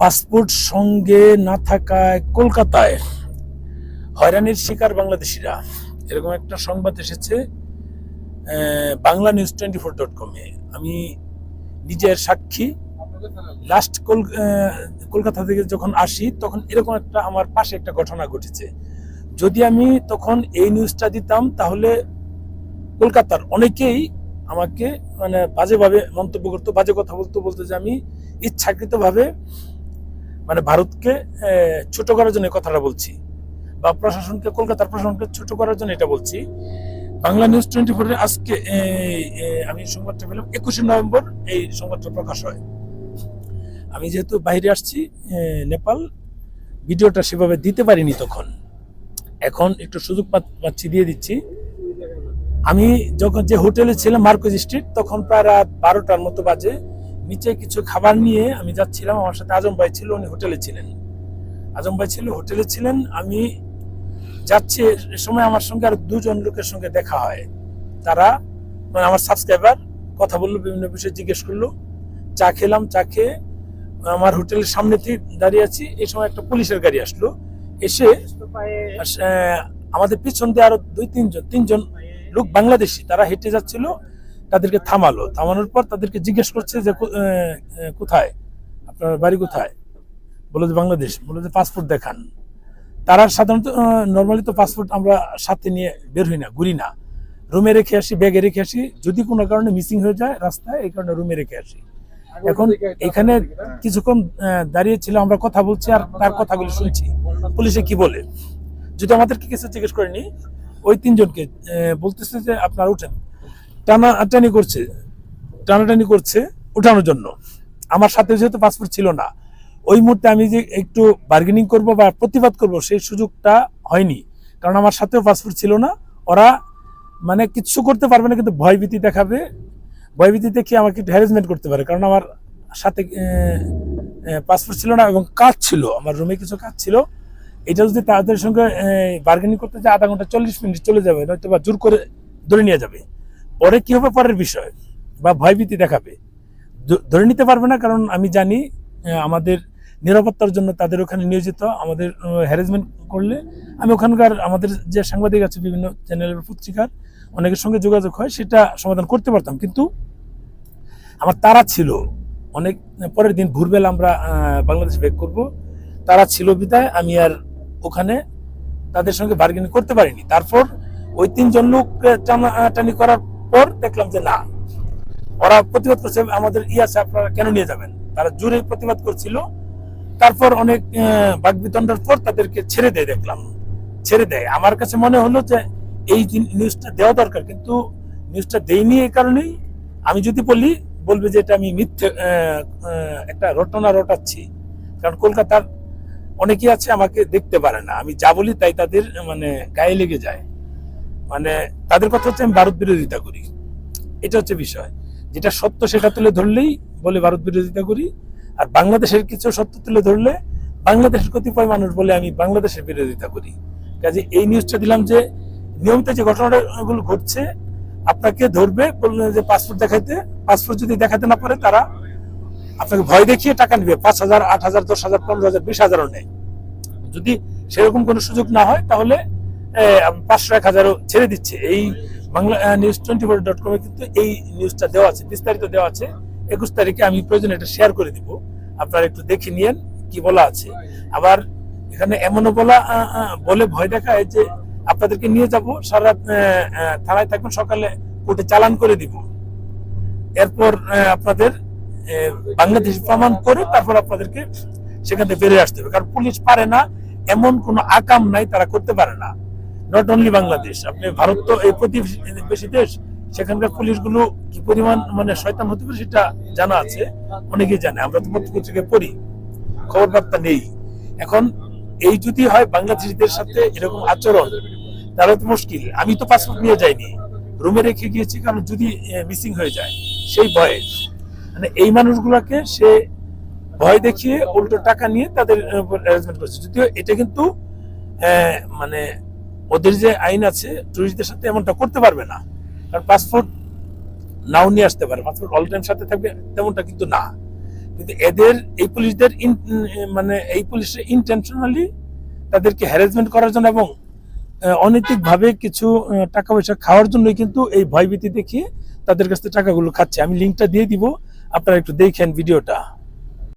Passport সঙ্গে না থাকায় কলকাতায় হয়রানির শিকার বাংলাদেশিরা। এরকম একটা সংবাদ এসেছে Bangla news twenty four dot কমে আমি নিজের সাক্ষী। লাস্ট কলকাতা থেকে যখন আসি, তখন এরকম একটা আমার পাশে একটা ঘটনা ঘটেছে। যদি আমি তখন এই নিউজটা দিতাম, তাহলে কলকাতার অনেকেই আমাকে মানে বাজেভাবে মন্তব্য করতো, বাজে কথা বলতো বলতো যে আমি ইচ্ছাকৃতভাবে মানে ভারতকে ছোট করার জন্য কথাটা বলছি বা প্রশাসনকে, কলকাতার প্রশাসনকে ছোট করার জন্য এটা বলছি। বাংলা নিউজ টোয়েন্টি ফোরে আজকে আমি সংবাদটা পেলাম, একুশে নভেম্বর এই সংবাদটা প্রকাশ হয়। আমি যেহেতু বাইরে আসছি নেপাল, ভিডিওটা সেভাবে দিতে পারিনি তখন। এখন একটু সুযোগ পাচ্ছি, দিয়ে দিচ্ছি। আমি যখন যে হোটেলে ছিলাম, মার্কোজ স্ট্রিট, তখন প্রায় রাত বারোটার মতো বাজে। নিচে কিছু খাবার নিয়ে আমি যাচ্ছিলাম, আমার সাথে আজম ভাই ছিল, উনি হোটেলে ছিলেন। আজম ভাই ছিল, হোটেলে ছিলেন, আমি যাচ্ছি, এ সময় আমার সঙ্গে আর দুজন লোকের সঙ্গে দেখা হয়। তারা মানে আমার সাবস্ক্রাইবার কথা বলল, বিভিন্ন বিষয়ে জিজ্ঞেস করল। চা খেলাম, চা খেয়ে আমার হোটেলের সামনে থেকে দাঁড়িয়ে আছি। এই সময় একটা পুলিশের গাড়ি আসলো। এসে আমাদের পিছন দিয়ে আরও দুই, তিনজন তিনজন লোক বাংলাদেশি, তারা হেঁটে যাচ্ছিল। তাদেরকে থামালো। থামানোর পর তাদেরকে জিজ্ঞেস করছে যে কোথায়? আপনার বাড়ি কোথায়? বলে যে বাংলাদেশ। বলে যে পাসপোর্ট দেখান। তারা সাধারণত নর্মালি তো পাসপোর্ট আমরা সাথে নিয়ে বের হই না ঘুরি না। রুমে রেখে আসি ব্যাগে রেখে আসি। যদি কোনো কারণে মিসিং হয়ে যায় রাস্তায় এই কারণে রুমে রেখে আসি। এখন এখানে কিছুক্ষণ দাঁড়িয়ে ছিল আমরা কথা বলছি আর তার কথাগুলো শুনছি। পুলিশে কি বলে? যদি আমাদেরকে কিছু জিজ্ঞেস করেনি ওই তিনজনকে বলতেছে যে আপনারা উঠেন। টানা টানি করছে, টানাটানি করছে উঠানোর জন্য। আমার সাথে যেহেতু পাসপোর্ট ছিল না, ওই মুহূর্তে আমি যে একটু বার্গেনিং করব বা প্রতিবাদ করব, সেই সুযোগটা হয়নি। কারণ আমার সাথেও পাসপোর্ট ছিল না, ওরা মানে কিছু করতে পারবে না, কিন্তু ভয়ভীতি দেখাবে। ভয়ভীতি দেখিয়ে আমাকে একটু হ্যারাসমেন্ট করতে পারে, কারণ আমার সাথে পাসপোর্ট ছিল না এবং কাজ ছিল, আমার রুমে কিছু কাজ ছিল। এটা যদি তাদের সঙ্গে বার্গেনিং করতে যায়, আধা ঘণ্টা চল্লিশ মিনিট চলে যাবে নয়তো বা জোর করে ধরে নিয়ে যাবে। পরে কি হবে পরের বিষয় বা ভয়ভীতি দেখাবে? ধরে নিতে পারবে না, কারণ আমি জানি আমাদের নিরাপত্তার জন্য তাদের ওখানে নিয়োজিত, আমাদের হ্যারাসমেন্ট করলে, আমি ওখানকার আমাদের যে সাংবাদিক আছে, বিভিন্ন চ্যানেলের পত্রিকার, অনেকের সঙ্গে যোগাযোগ হয়, সেটা সমাধান করতে পারতাম। কিন্তু আমার তারা ছিল, অনেক, পরের দিন ভোরবেলা আমরা বাংলাদেশ ব্যাক করব, তারা ছিল বিদায়, আমি আর ওখানে তাদের সঙ্গে বার্গেনিং করতে পারিনি। তারপর ওই তিনজন লোক টানি করার পর দেখলাম যে না ওরা প্রতিবাদ করছে আমাদের ই আছে আপনারা কেন নিয়ে যাবেন? তারা জোরে প্রতিবাদ করছিল। তারপর অনেক আহ, বাকবিতণ্ডার পর তাদেরকে ছেড়ে দেয় দেখলাম। ছেড়ে দেয়। আমার কাছে মনে হলো যে এই নিউজটা দেওয়া দরকার কিন্তু নিউজটা দেইনি এই কারণেই। আমি যদি বলি বলবে যে এটা আমি মিথ্যে একটা রটনা রটাচ্ছি। কারণ কলকাতার অনেকেই আছে আমাকে দেখতে পারে না। আমি যা বলি তাই তাদের মানে গায়ে লেগে যায়। মানে তাদের কথা হচ্ছে আমি ভারত বিরোধিতা করি। এটা হচ্ছে বিষয়। যেটা সত্য সেটা তুলে ধরলেই বলে ভারত বিরোধিতা করি। আর বাংলাদেশের কিছু সত্য তুলে ধরলে বাংলাদেশের কতিপয় মানুষ বলে আমি বাংলাদেশের বিরোধিতা করি। কাজে এই নিউজটা দিলাম যে নিয়মিত যে ঘটনাগুলো ঘটছে, আপনাকে ধরবে যে পাসপোর্ট দেখাইতে, পাসপোর্ট যদি দেখাতে না পারে তারা আপনাকে ভয় দেখিয়ে টাকা নেবে। পাঁচ হাজার, আট হাজার, দশ হাজার, পনেরো হাজার, বিশ হাজারও নেয় যদি সেরকম কোনো সুযোগ না হয় তাহলে পাঁচশো এক হাজারও ছেড়ে দিচ্ছে। এই Bangla news twenty four dot কমে কিন্তু এই নিউজটা দেওয়া আছে, বিস্তারিত দেওয়া আছে। একুশ তারিখে আমি প্রয়োজন এটা শেয়ার করে দিব। আপনারা একটু দেখে নিয়েন কি বলা আছে। আবার এখানে এমনও বলা বলে ভয় দেখায় যে আপনাদেরকে নিয়ে যাব সারা থানায় থাকবেন সকালে কোর্টে চালান করে দিব। এরপর আপনাদের বাংলাদেশ প্রমাণ করে তারপর আপনাদেরকে সেখান থেকে বেরিয়ে আসতে হবে। কারণ পুলিশ পারে না, এমন কোনো আকাম নাই, তারা করতে পারে না। নট অনলি বাংলাদেশ আপনি ভারত তো এই প্রতিবেশী দেশ, সেখানকার পুলিশগুলো কি পরিমাণ মানে শয়তান হতে পারে সেটা জানা আছে, অনেকেই জানে, আমরা তো পত্রিকায় পড়ি খবর বার্তা নেই। এখন এই যদি হয় বাংলাদেশিদের সাথে এরকম আচরণ, তাহলে তো মুশকিল। আমি তো পাসপোর্ট নিয়ে যাইনি, রুমে রেখে গিয়েছি, কারণ যদি মিসিং হয়ে যায়, সেই ভয়ে মানে এই মানুষগুলোকে সে ভয় দেখিয়ে উল্টো টাকা নিয়ে তাদের অ্যারেঞ্জমেন্ট করছে। যদিও এটা কিন্তু মানে ওদের যে আইন আছে টুরিস্টদের সাথে এমনটা করতে পারবে না। কারণ পাসপোর্ট নাও নিয়ে আসতে পারে পাসপোর্ট অল টাইম সাথে থাকবে তেমনটা কিন্তু না। কিন্তু এদের, এই পুলিশদের মানে এই পুলিশের ইন্টেনশনালি তাদেরকে হ্যারাসমেন্ট করার জন্য এবং অনৈতিকভাবে কিছু টাকা পয়সা খাওয়ার জন্যই কিন্তু এই ভয়ভীতি দেখিয়ে তাদের কাছ থেকে টাকাগুলো খাচ্ছে। আমি লিঙ্কটা দিয়ে দিব, আপনারা একটু দেখেন ভিডিওটা